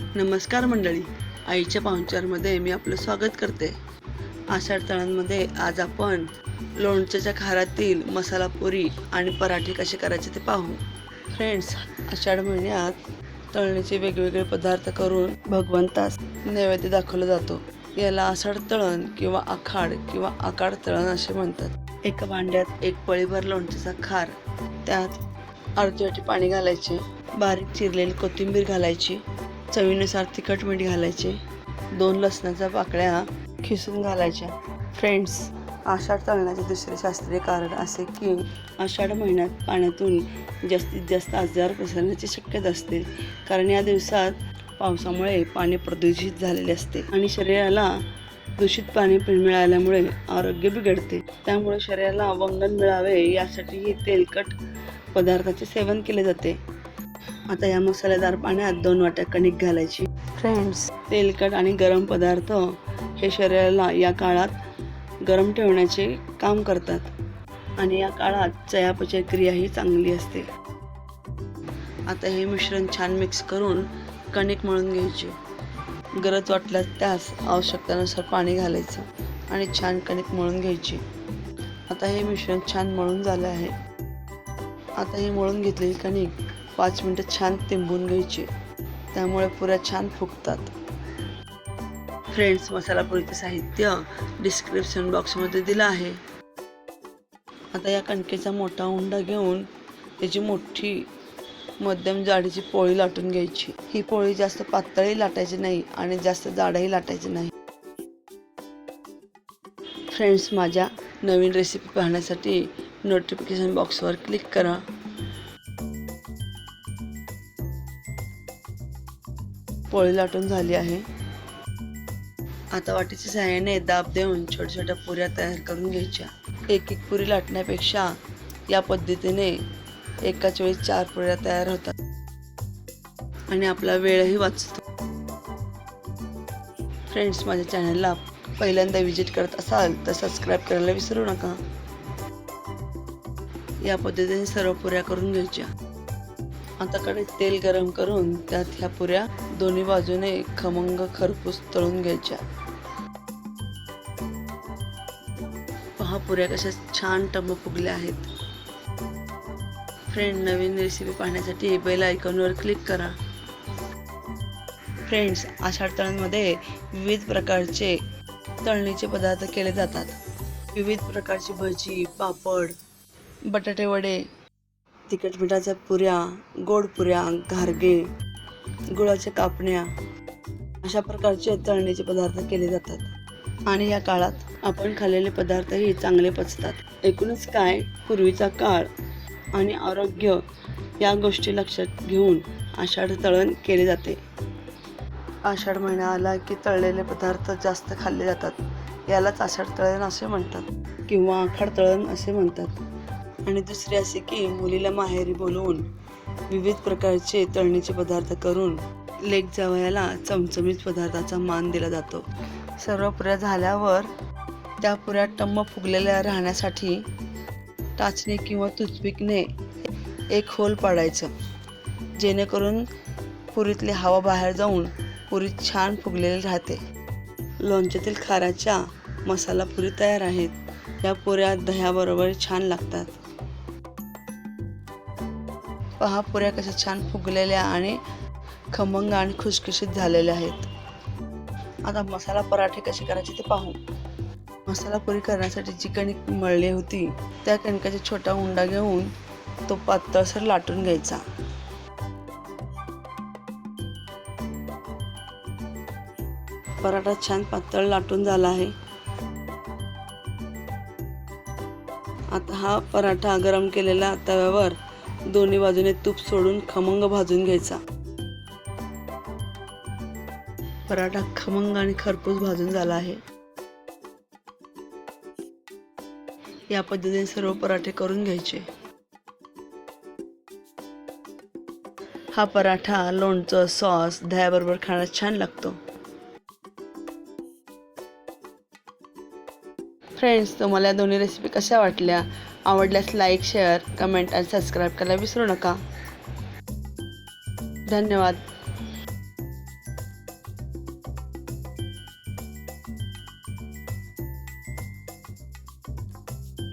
नमस्कार मंडळी. आईच्या पाहुणचारमध्ये मी आपलं स्वागत करते. आषाढ तळांमध्ये आज आपण लोणच्याच्या खारातील मसाला पुरी आणि पराठे कसे करायचे ते पाहू. फ्रेंड्स आषाढ महिन्यात तळणीचे वेगवेगळे पदार्थ करून भगवंतास नैवेद्य दाखवला जातो. याला आषाढ तळण किंवा आखाड किंवा आकाड तळण असे म्हणतात. एका भांड्यात एक पळीभर लोणच्याचा खार त्यात अर्धी वाटी पाणी घालायचे बारीक चिरलेली कोथिंबीर घालायची चवीनुसार तिखट मीठ घालायचे दोन लसणाच्या पाकळ्या खिसून घालायच्या. फ्रेंड्स आषाढ तळण्याचे दुसरे शास्त्रीय कारण असे की आषाढ महिन्यात पाण्यातून जास्तीत जास्त आजार पसरण्याची शक्यता असते. कारण या दिवसात पावसामुळे पाणी प्रदूषित झालेले असते आणि शरीराला दूषित पाणी मिळाल्यामुळे आरोग्य बिघडते. त्यामुळे शरीराला वंगण मिळावे यासाठी हे तेलकट पदार्थाचे सेवन केले जाते. आता या मसालेदार पाण्यात दोन वाट्या कणिक घालायची. फ्रेंड्स तेलकट आणि गरम पदार्थ हे शरीराला या काळात गरम ठेवण्याचे काम करतात. आणि या काळात चयापचय क्रिया ही चांगली असते. आता हे मिश्रण छान मिक्स करून कणिक मळून घ्यायचे. गरज वाटल्यास त्यास आवश्यकतेनुसार पाणी घालायचं आणि छान कणिक मळून घ्यायची. आता हे मिश्रण छान मळून झालं आहे. आता ही मळून घेतलेली कणिक पाच मिनटं छान तिंबून घ्यायची. त्यामुळे पुऱ्या छान फुगतात. फ्रेंड्स मसाला पुरीचं साहित्य डिस्क्रिप्शन बॉक्समध्ये दिलं आहे. आता या कणकेचा मोठा उंडा घेऊन त्याची मोठी मध्यम जाडीची पोळी लाटून घ्यायची. ही पोळी जास्त पातळही लाटायची नाही आणि जास्त जाडही लाटायची नाही. फ्रेंड्स माझ्या नवीन रेसिपी पाहण्यासाठी नोटिफिकेशन बॉक्सवर क्लिक करा. पोळी लाटून झाली आहे. आता वाटीच्या सहाय्याने दाब देऊन छोट्या छोट्या पुऱ्या तयार करून घ्यायच्या. एक एक पुरी लाटण्यापेक्षा या पद्धतीने एकाच वेळी चार पुऱ्या तयार होतात. आणि आपला वेळही वाचतो. फ्रेंड्स माझ्या चॅनलला पहिल्यांदा विजिट करत असाल तर सबस्क्राईब करायला विसरू नका. या पद्धतीने सर्व पुऱ्या करून घ्यायच्या. आता कडे तेल गरम करून त्यात ह्या पुऱ्या दोन्ही बाजूने खमंग खरपूस तळून घ्यायच्या. पहा पुऱ्या कशा छान टम फुगल्या आहेत. फ्रेंड नवीन रेसिपी पाहण्यासाठी बेल आयकॉनवर क्लिक करा. फ्रेंड्स आषाढ तळणमध्ये विविध प्रकारचे तळणीचे पदार्थ केले जातात. विविध प्रकारची भजी पापड बटाटे वडे तिखट मिठाच्या पुऱ्या गोड पुऱ्या घारगे गुळाच्या कापण्या अशा प्रकारचे तळणीचे पदार्थ केले जातात. आणि या काळात आपण खाल्लेले पदार्थही चांगले पचतात. एकूणच काय? पूर्वीचा काळ आणि आरोग्य या गोष्टी लक्षात घेऊन आषाढ तळण केले जाते. आषाढ महिना आला की तळलेले पदार्थ जास्त खाल्ले जातात. यालाच आषाढ तळण असे म्हणतात किंवा आखाड तळण असे म्हणतात. आणि दुसरे असे की मुलीला माहेरी बोलवून विविध प्रकारचे तळणीचे पदार्थ करून लेक जावयाला चमचमीत पदार्थाचा मान दिला जातो. सर्व पुऱ्या झाल्यावर त्या पुऱ्या टम्म फुगलेल्या राहण्यासाठी टाचणी किंवा तुचपिकने एक होल पाडायचं. जेणेकरून पुरीतली हवा बाहेर जाऊन पुरी छान फुगलेली राहते. लोणच्यातील खाराच्या मसाला पुरी तयार आहेत. या पुऱ्या दह्याबरोबर छान लागतात. पहा पुऱ्या कशा छान फुगलेल्या आणि खमंग आणि खुशखुशीत झालेल्या आहेत. आता मसाला पराठे कसे करायचे ते पाहू. मसाला पुरी करण्यासाठी जी कणिक मळली होती त्या कणिकाचा छोटा उंडा घेऊन तो पातळसर लाटून घ्यायचा. पराठा छान पातळ लाटून झाला आहे. आता हा पराठा गरम केलेला तव्यावर दोन्ही बाजूने तूप सोडून खमंग भाजून घ्यायचा. पराठा खमंग आणि खरपूस भाजून झाला आहे. या पद्धतीने सर्व पराठे करून घ्यायचे. हा पराठा लोणचं सॉस दह्याबरोबर खाण्यास छान लागतो. फ्रेंड्स तुम्हाला या दोन्ही रेसिपी कशा वाटल्या? आवडल्यास लाईक शेअर कमेंट आणि सबस्क्राईब करायला विसरू नका. धन्यवाद.